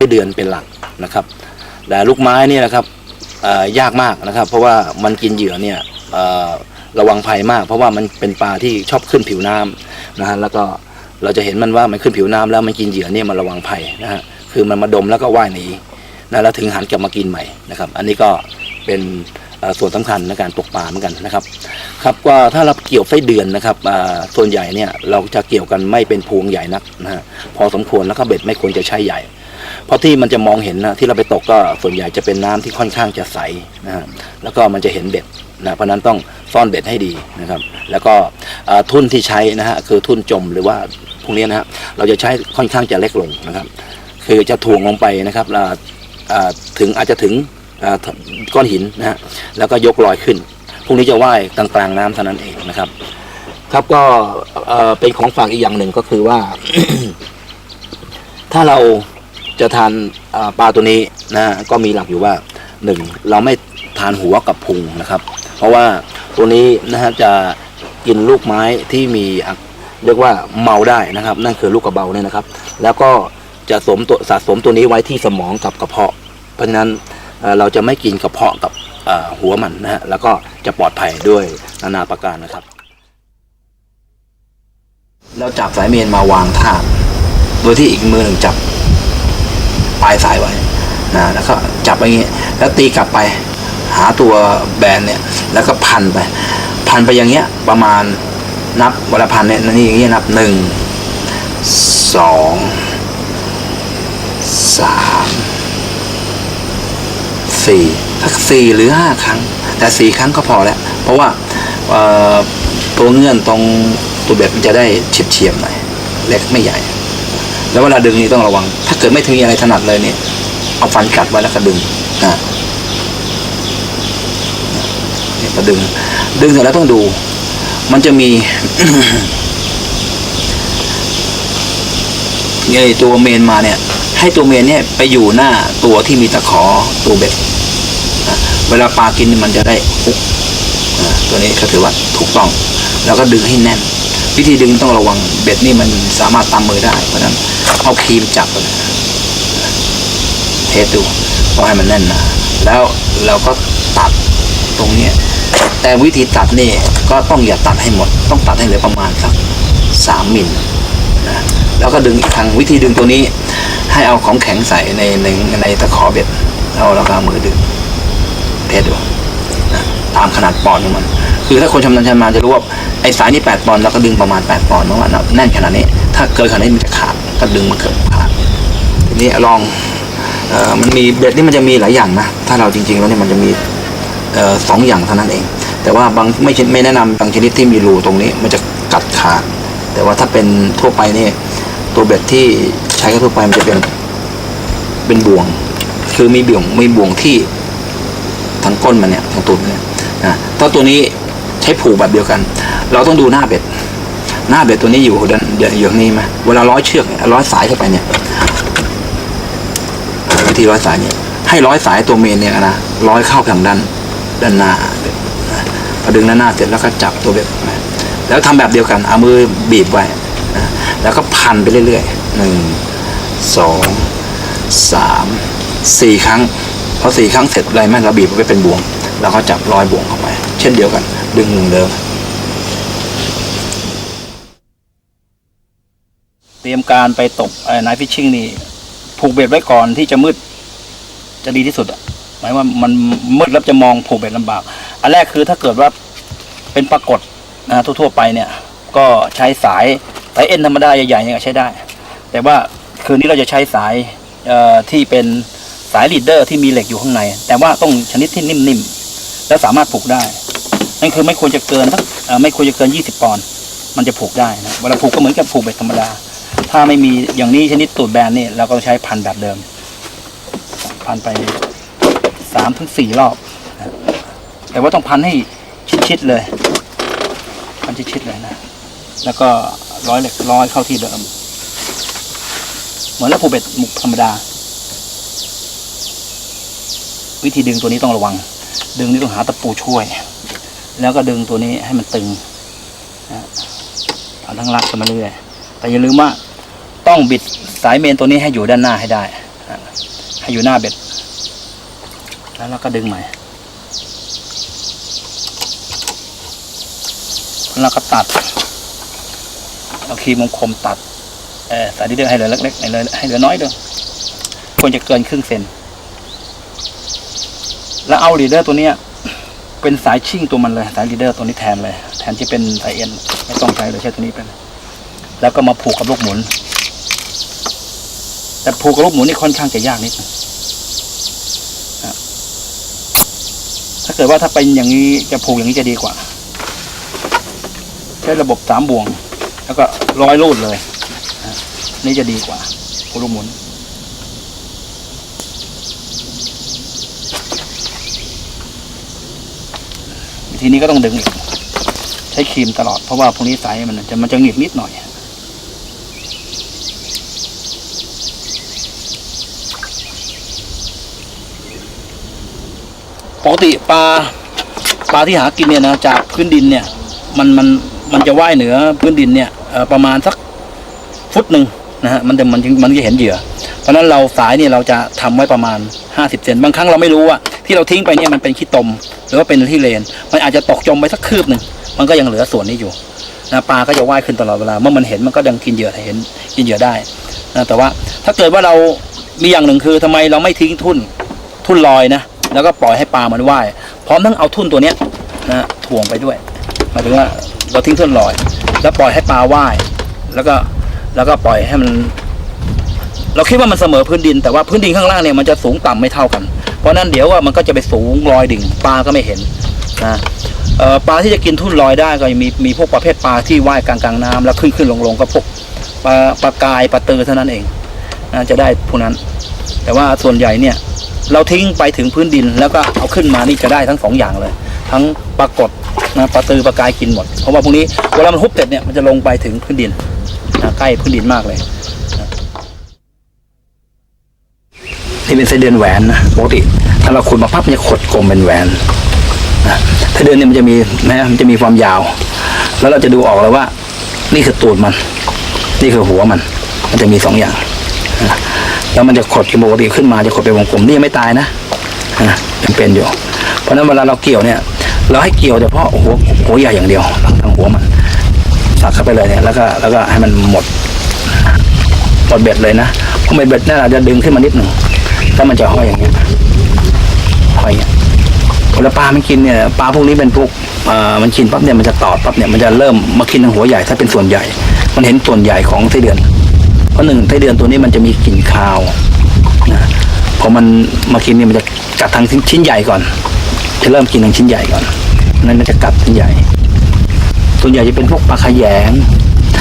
เดือนเป็นหลักนะครับ แต่ลูกไม้เนี่ยนะครับยากมากนะครับ เพราะว่ามันกินเหยื่อเนี่ยระวังภัยมาก เพราะว่ามันเป็นปลาที่ชอบขึ้นผิวน้ำนะฮะแล้วก็เราจะเห็นมันว่ามันขึ้นผิวน้ำแล้วมันกินเหยื่อเนี่ยมันระวังภัยนะฮะคือมันมาดมแล้วก็ว่ายหนีนะแล้วถึงหันกลับมากินใหม่นะครับ อันนี้ก็เป็นส่วนสำคัญในการตกปลาเหมือนกันนะครับ ครับก็ถ้าเราเกี่ยวไส้เดือนนะครับส่วนใหญ่เนี่ยเราจะเกี่ยวกันไม่เป็นพวงใหญ่นักนะฮะพอสมควรแล้วก็เบ็ดไม่ควรจะใช้ใหญ่ เพราะที่มันจะมองเห็นนะที่เราไปตกก็ส่วนใหญ่จะเป็นน้ำที่ค่อนข้างจะใสนะฮะแล้วก็มันจะเห็นเบ็ดนะเพราะนั้นต้องซ่อนเบ็ดให้ดีนะครับ แล้วก็ทุ่นที่ใช้นะฮะคือทุ่นจมหรือว่าพวกนี้นะฮะเราจะใช้ค่อนข้างจะเล็กลงนะครับ คือจะถ่วงลงไปนะครับถึงอาจจะถึงก้อนหินนะฮะแล้วก็ยกลอยขึ้นพวกนี้จะว่ายกลางๆน้ำเท่านั้นเองนะครับ ครับก็เป็นของฝากอีกอย่างหนึ่งก็คือว่า ถ้าเรา จะทานปลาตัวนี้นะก็มีหลักอยู่ว่าหนึ่งเราไม่ทานหัวกับพุงนะครับ เพราะว่าตัวนี้นะฮะจะกินลูกไม้ที่มีเรียกว่าเมาได้นะครับ นั่นคือลูกกระเบาเนี่ยนะครับ แล้วก็จะสมตัวสะสมตัวนี้ไว้ที่สมองกับกระเพาะ เพราะฉะนั้นเราจะไม่กินกระเพาะกับหัวมันนะฮะแล้วก็จะปลอดภัยด้วยนานาประการนะครับแล้วจับสายเมนมาวางท่าบโดยที่อีกมือหนึ่งจับ ปลายสายไว้นะแล้วก็จับอย่างนี้แล้วตีกลับไปหาตัวแบนเนี่ยแล้วก็พันไป พันไปอย่างเงี้ยประมาณนับเวลาพันเนี่ยนี่อย่างเงี้ยนับหนึ่งสองสามสี่สักสี่หรือห้าครั้ง แต่สี่ครั้งก็พอแล้ว เพราะว่าตัวเงื่อนตรงตัวเบ็ดมันจะได้เฉียบเฉียบๆหน่อยเล็กไม่ใหญ่ แล้วเวลาดึงนี่ต้องระวัง ถ้าเกิดไม่ถึงอะไรถนัดเลยเนี่ย เอาฟันกัดไว้แล้วก็ดึงนะเนี่ยก็ดึง ดึงเสร็จแล้วต้องดู มันจะมีไงตัวเมนมาเนี่ย ให้ตัวเมนเนี่ยไปอยู่หน้าตัวที่มีตะขอตัวเบ็ดเวลาปลากินมันจะได้ฮุกอ่าตัวนี้ก็ถือว่าถูกต้อง แล้วก็ดึงให้แน่น วิธีดึงต้องระวังเบ็ดนี่มันสามารถตำมือได้ เพราะนั้นเอาครีมจับเทสดูก็ให้มันแน่นนาแล้วเราก็ตัดตรงเนี้ยแต่วิธีตัดนี่ก็ต้องอย่าตัดให้หมด ต้องตัดให้เหลือประมาณสักสามมิลนะแล้วก็ดึงอีกครั้งวิธีดึงตัวนี้ ให้เอาของแข็งใส่ในในในตะขอเบ็ดแล้วเราก็มือดึงเทสดูนะตามขนาดปอนของมัน คือถ้าคนชำนาญชำนาญจะรู้ว่าไอ้สายนี่แปอนด์เราก็ดึงประมาณแปอนด์เพราะว่าแน่นขนาดนี้ ถ้าเกินขนาดนี้มันจะขาดก็ดึงมาเกิดขาดทีนี้ลองเออมันมีเบ็ดนี่มันจะมีหลายอย่างนะถ้าเราจริงๆแล้วเนี่ยมันจะมีเออสองอย่างเท่านั้นเอง แต่ว่าบางไม่ไม่แนะนำบางชนิดที่มีรูตรงนี้มันจะกัดขาด แต่ว่าถ้าเป็นทั่วไปนี่ตัวเบ็ดที่ใช้กันทั่วไปมันจะเป็นเป็นบ่วง คือมีบ่วงมีบ่วงที่ทางก้นมันเนี่ยทางตูดมันเนี่ยนะถ้าตัวนี้ ใช้ผูกแบบเดียวกัน เราต้องดูหน้าเบ็ด หน้าเบ็ดตัวนี้อยู่ด้านอยู่างนี้ไหมเวลาร้อยเชือกร้อยสายเข้าไปเนี่ยวิธีร้อยสายเนี่ยให้ร้อยสายตัวเมนเนี่ยนะร้อยเข้าทางด้านด้านหน้าพอดึงด้านหน้าเสร็จแล้วก็จับตัวเบ็ดแล้วทำแบบเดียวกันเอามือบีบไว้แล้วก็พันไปเรื่อยๆหนึ่งสองสามสี่ครั้งพอสี่ครั้งเสร็จอะไรไหมเราบีบไว้เป็นบ่วง แล้วก็จับรอยบ่วงเข้าไป ช่นเดียวกัน ดึงหนึ่งเดิม เตรียมการไปตกไนฟิชชิ่งนี่ ผูกเบ็ดไว้ก่อนที่จะมืด จะดีที่สุดหมายว่ามันมืดแล้วจะมองผูกเบ็ดลำบาก อันแรกคือถ้าเกิดว่าเป็นปรากฏนะทั่วๆไปเนี่ย ก็ใช้สายสายเอ็นธรรมดาใหญ่ๆเนี่ยก็ใช้ได้ แต่ว่าคืนนี้เราจะใช้สายที่เป็นสายลีดเดอร์ที่มีเหล็กอยู่ข้างใน แต่ว่าต้องชนิดที่นิ่มๆ แล้วสามารถผูกได้ นั่นคือไม่ควรจะเกินสักไม่ควรจะเกิน 20 ปอนด์มันจะผูกได้นะเวลาผูกก็เหมือนกับผูกเบ็ดธรรมดา ถ้าไม่มีอย่างนี้ชนิดตูดแบนนี่เราก็ใช้พันแบบเดิม พันไปสามถึงสี่รอบ แต่ว่าต้องพันให้ชิดๆเลยมันชิดๆเลยนะ แล้วก็ร้อยเหล็กร้อยเข้าที่เดิม เหมือนแล้วผูกเบ็ดหมุกธรรมดา วิธีดึงตัวนี้ต้องระวัง ดึงนี่ต้องหาตะปูช่วย แล้วก็ดึงตัวนี้ให้มันตึงนะเอาทั้งรักกันมาเรื่อยแต่อย่าลืมว่าต้องบิดสายเมนตัวนี้ให้อยู่ด้านหน้าให้ได้ ให้อยู่หน้าเบ็ด แล้วเราก็ดึงใหม่แล้วก็ตัดเอาครีมวงคมตัดเออสายที่เดือให้เหลือเล็กๆให้เหลือให้เหลือน้อยเดียวควรจะเกินครึ่งเซนแล้วเอาลีเดอร์ตัวเนี้ย เป็นสายชิ่งตัวมันเลย สายลีดเดอร์ตัวนี้แทนเลย แทนที่เป็นสายเอ็นไม่ต้องใช้เลยใช้ตัวนี้เป็น แล้วก็มาผูกกับลูกหมุน แต่ผูกกับลูกหมุนนี่ค่อนข้างจะยากนิดนึงนะถ้าเกิดว่าถ้าเป็นอย่างนี้จะผูกอย่างนี้จะดีกว่า ใช้ระบบสามบ่วง แล้วก็ร้อยรูดเลยนะนี่จะดีกว่าผูกลูกหมุน วิธีนี้ก็ต้องดึงอีก ใช้ครีมตลอดเพราะว่าพวกนี้สายมันจะมันจะหงิกนิดหน่อยปกติปลาปลาที่หากินเนี่ยนะจากพื้นดินเนี่ย มันมันมันจะว่ายเหนือพื้นดินเนี่ยประมาณสักฟุตหนึ่งนะฮะมันจะมันมันจะเห็นเหยื่อ เพราะนั้นเราสายเนี่ยเราจะทำไว้ประมาณ 50เซนบางครั้งเราไม่รู้ว่า ที่เราทิ้งไปเนี่ยมันเป็นขี้ตม หรือว่าเป็นที่เลน มันอาจจะตกจมไปสักคืบหนึ่งมันก็ยังเหลือส่วนนี้อยู่นะปลาก็จะว่ายขึ้นตลอดเวลาเมื่อมันเห็นมันก็ยังกินเหยื่อเห็นกินเหยื่อได้นะแต่ว่าถ้าเกิดว่าเรามีอย่างหนึ่งคือทำไมเราไม่ทิ้งทุ่นทุ่นลอยนะแล้วก็ปล่อยให้ปลามันว่ายพร้อมทั้งเอาทุ่นตัวเนี้ยนะถ่วงไปด้วยหมายถึงว่าเราทิ้งทุ่นลอย แล้วปล่อยให้ปลาว่ายแล้วก็แล้วก็ปล่อยให้มัน เราคิดว่ามันเสมอพื้นดิน แต่ว่าพื้นดินข้างล่างเนี่ยมันจะสูงต่ำไม่เท่ากัน เพราะนั้นเดี๋ยวว่ามันก็จะไปสูงลอยดิ่งปลาก็ไม่เห็นนะปลาที่จะกินทุ่นลอยได้ก็มีมีพวกประเภทปลาที่ว่ายกลางกลางน้ำแล้วขึ้นขึ้นลงลงก็พวกปลาปลากายปลาเตอเท่านั้นเองนะจะได้พวกนั้น แต่ว่าส่วนใหญ่เนี่ยเราทิ้งไปถึงพื้นดินแล้วก็เอาขึ้นมานี่จะได้ทั้งสองอย่างเลย ทั้งปลากดนะปลาตือปลากายกินหมดเพราะว่าพวกนี้เวลามันฮุบเสร็จเนี่ยมันจะลงไปถึงพื้นดินนะใกล้พื้นดินมากเลย นี่เป็นไส้เดือนแหวนนะปกติถ้าเราขุดมาพับมันจะขดกลมเป็นแหวนนะไส้เดือนเนี่ยมันจะมีนะมันจะมีความยาว แล้วเราจะดูออกเลยว่า นี่คือตูดมัน นี่คือหัวมัน มันจะมีสองอย่างแล้วมันจะขดปกติขึ้นมาจะขดเป็นวงกลมนี่ยังไม่ตายนะยังเป็นอยู่ เพราะนั้นเวลาเราเกี่ยวเนี่ย เราให้เกี่ยวเฉพาะหัวหัวใหญ่อย่างเดียวทางหัวมันสักเข้าไปเลยเนี่ยแล้วก็แล้วก็ให้มันหมดหมดเบ็ดเลยนะเพราะเบ็ดเนี่ยอาจะดึงขึ้นมานิดหนึ่ง ถ้ามันจะห้อยอย่างเงี้ยห้อยอย่างเงี้ยเวลาปลามันกินเนี่ยปลาพวกนี้เป็นพวกเอ่อมันกินปั๊บเนี่ยมันจะตอดปั๊บเนี่ยมันจะเริ่มมากินทางหัวใหญ่ถ้าเป็นส่วนใหญ่ มันเห็นส่วนใหญ่ของไส้เดือน เพราะหนึ่งไส้เดือนตัวนี้มันจะมีกลิ่นคาวนะพอมันมากินเนี่ยมันจะกัดทางชิ้นใหญ่ก่อน จะเริ่มกินทางชิ้นใหญ่ก่อนนั้นมันจะกัดชิ้นใหญ่ส่วนใหญ่จะเป็นพวกปลาขยง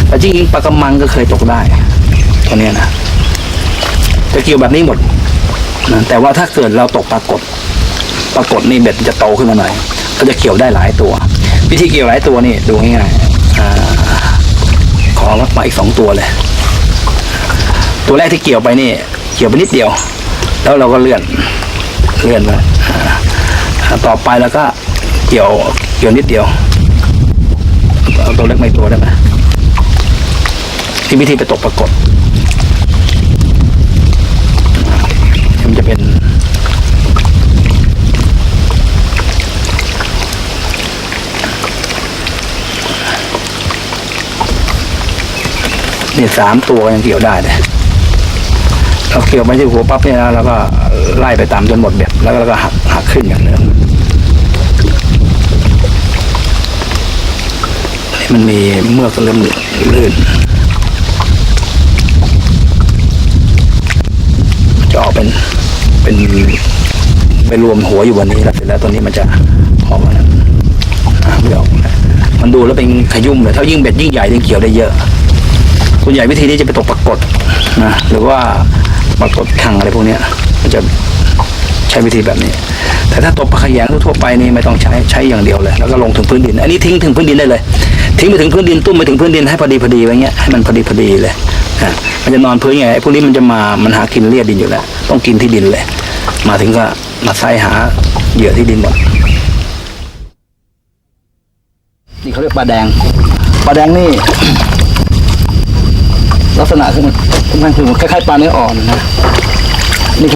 แต่จริงๆปลากระมังก็เคยตกได้ตัวเนี้ยนะจะเกี่ยวแบบนี้หมด นะแต่ว่าถ้าเกิดเราตกปรากฏปรากฏนี่เบ็ดจะโตขึ้นมาหน่อย ก็จะเกี่ยวได้หลายตัว วิธีเกี่ยวหลายตัวนี่ดูง่ายๆอาขอรับมาอีกสองตัวเลย ตัวแรกที่เกี่ยวไปนี่ เกี่ยวไปนิดเดียว แล้วเราก็เลื่อนเลื่อนไปอ่าต่อไปแล้วก็เกี่ยวเกี่ยวนิดเดียวเอาตัวเล็กไม่ตัวได้ไหมที่วิธีไปตกปรากฏมันจะเป็น นี่สามตัวยังเกี่ยวได้เลยเราเกี่ยวไปที่หัวปั๊บเนี่ยนะแล้วก็ไล่ไปตามจนหมดเบ็ดแล้วก็แล้วก็หักหักขึ้นอย่างเดิมนี่มันมีเมือกเริ่มลื่นจะออกเป็นเป็นไปรวมหัวอยู่วันนี้แล้วเสร็จแล้วตัวนี้มันจะออกมาแล้วไม่ออกมันดูแล้วเป็นขยุ่มเลยถ้ายิ่งเบ็ดยิ่งใหญ่ยิ่งเกี่ยวได้เยอะ ส่วนใหญ่วิธีนี้จะไปตกปรากฏนะหรือว่าปรากฏขังอะไรพวกนี้มันจะใช้วิธีแบบนี้ แต่ถ้าตกปลาขยงทั่วไปนี่ไม่ต้องใช้ใช้อย่างเดียวเลย แล้วก็ลงถึงพื้นดิน อันนี้ทิ้งถึงพื้นดินได้เลย ทิ้งไปถึงพื้นดินตุ้มไปถึงพื้นดินให้พอดีพอดีไว้เงี้ยให้มันพอดีพอดีเลยนะมันจะนอนพื้นไงไอ้พวกนี้มันจะมามันหากินเลียดดินอยู่แล้ว ต้องกินที่ดินเลย มาถึงก็มาไซหาเหยื่อที่ดินหมดนี่เขาเรียกปลาแดงปลาแดงนี่ ลักษณะคือมันมันคือคล้ายๆปลาเนื้ออ่อนนะนี่